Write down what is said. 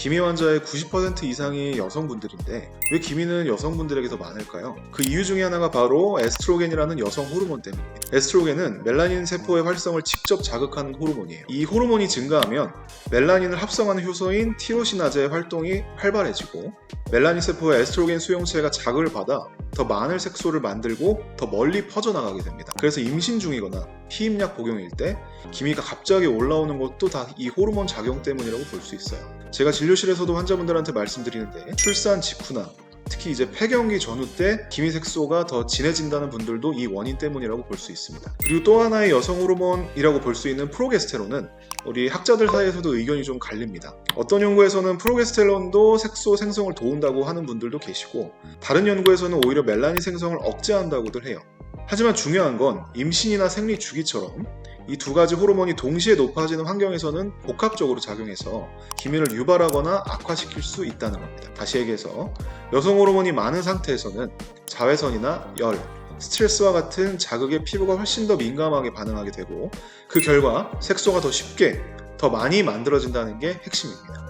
기미 환자의 90% 이상이 여성분들인데 왜 기미는 여성분들에게 더 많을까요? 그 이유 중에 하나가 바로 에스트로겐이라는 여성 호르몬 때문입니다. 에스트로겐은 멜라닌 세포의 활성을 직접 자극하는 호르몬이에요. 이 호르몬이 증가하면 멜라닌을 합성하는 효소인 티로시나제의 활동이 활발해지고 멜라닌 세포의 에스트로겐 수용체가 자극을 받아 더 많은 색소를 만들고 더 멀리 퍼져나가게 됩니다. 그래서 임신 중이거나 피임약 복용일 때 기미가 갑자기 올라오는 것도 다 이 호르몬 작용 때문이라고 볼 수 있어요. 제가 진료실에서도 환자분들한테 말씀드리는데 출산 직후나 특히 이제 폐경기 전후 때 기미 색소가 더 진해진다는 분들도 이 원인 때문이라고 볼 수 있습니다. 그리고 또 하나의 여성 호르몬이라고 볼 수 있는 프로게스테론은 우리 학자들 사이에서도 의견이 좀 갈립니다. 어떤 연구에서는 프로게스테론도 색소 생성을 도운다고 하는 분들도 계시고 다른 연구에서는 오히려 멜라닌 생성을 억제한다고들 해요. 하지만 중요한 건 임신이나 생리 주기처럼 이 두 가지 호르몬이 동시에 높아지는 환경에서는 복합적으로 작용해서 기미를 유발하거나 악화시킬 수 있다는 겁니다. 다시 얘기해서 여성 호르몬이 많은 상태에서는 자외선이나 열, 스트레스와 같은 자극에 피부가 훨씬 더 민감하게 반응하게 되고 그 결과 색소가 더 쉽게 더 많이 만들어진다는 게 핵심입니다.